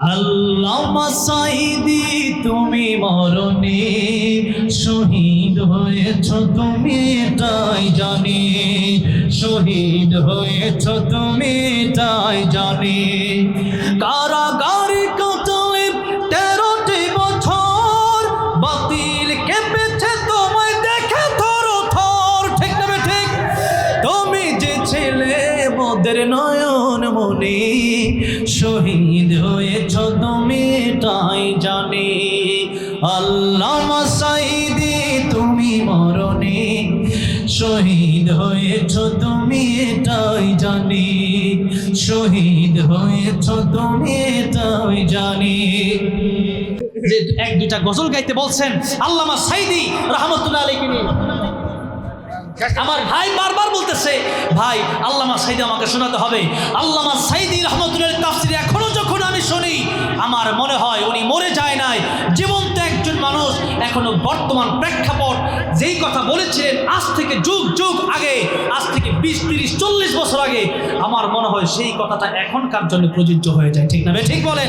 আল্লামা সাইদি তুমি মরণে শহীদ হয়েছ, তুমি এটাই জানি। শহীদ হয়েছ, তুমি এটাই জানি। কারাগারে কাটালে তেরোটি বছর, বাতিল কেঁপেছে তোমায় দেখে থর থর। ঠিক না ঠিক? তুমি যে ছেলে মোদের নয়ন মনে শহীদ হয়েছ তুমি, তাই জানি। আল্লাহ তুমি মরণে শহীদ হয়েছ তুমি এটাই জানি। শহীদ হয়েছ তুমি এটাই জানি। যে এক দুইটা গজল গাইতে বলছেন আল্লামা সাইদি রহমতুল্লাহ আলাইকে নিয়ে আমার ভাই বারবার বলতেছে ভাই আল্লামা সাইদি আমাকে শোনাতে হবে। আল্লামা সাইদি রহমতুল্লাহ তাফসির এখনও যখন আমি শুনি আমার মনে হয় উনি মরে যায় নাই। জীবন্ত একজন মানুষ এখনও বর্তমান প্রেক্ষাপট। যেই কথা বলেছিলেন আজ থেকে যুগ যুগ আগে আজ থেকে বিশ তিরিশ চল্লিশ বছর আগে। আমার মনে হয় সেই কথাটা এখনকার জন্য প্রযোজ্য হয়ে যায়। ঠিক না ঠিক বলেন?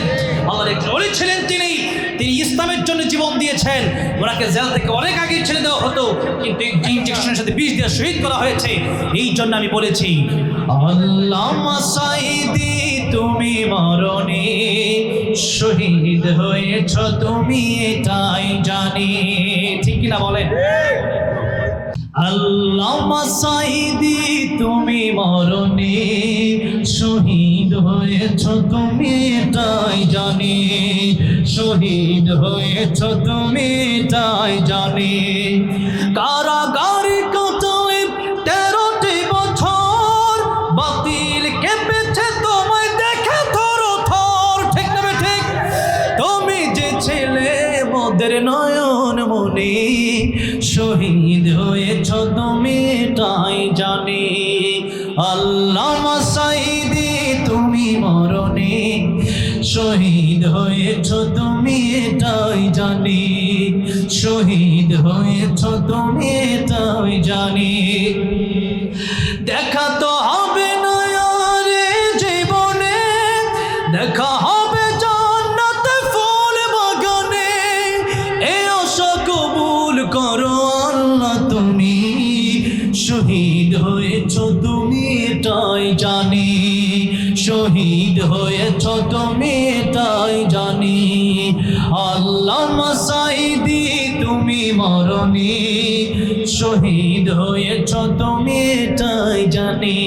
আল্লাহর একজন ছিলেন তিনি। তিনি ইসলামের জন্য জীবন দিয়েছেন। ওনাকে জেল থেকে অনেক আগে ছেড়ে দেওয়া হতো, কিন্তু ইনজেকশনের সাথে বিষ দিয়ে শহীদ করা হয়েছে। এই জন্য আমি বলেছি তুমি মরণে শহীদ হয়েছ, তুমি এটাই জানি। ঠিক কিনা বলেন? আল্লাহ সাইদি তুমি মরণে শহীদ হয়েছ, তুমি এটাই জানি। শহীদ হয়েছ তুমি এটাই জানি। কারাগারে কাটালে তেরোটি বছর, বাতিল কেঁপেছে তোমায় দেখে থর থর। ঠিক না ঠিক? তুমি যে ছেলে মোদের নয়ন মনে শহীদ হয়েছ তুমি, তাই জানি। আল্লাহ শহীদ হয়েছ তুমি এটাই জানি। শহীদ হয়েছ তুমি এটাই জানি। দেখা তো হবে না এ জীবনে, দেখা হবে জান্নাতে ফুল বাগানে। এ আশা কবুল করো আল্লাহ তুমি। শহীদ হয়েছ তুমি এটাই জানি, শহীদ হয়েছ তুমি এটাই জানি। আল্লাহ মাসাইদি তুমি মরণি, শহীদ হয়েছ তুমি এটাই জানি।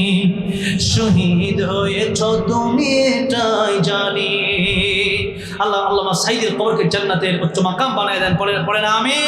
শহীদ হয়েছ তুমি এটাই জানি। আল্লাহ আল্লাহ সাইদের কবরকে জান্নাতের উচ্চ মাকাম বানায় দেন, পড়ে পড়ে না আমি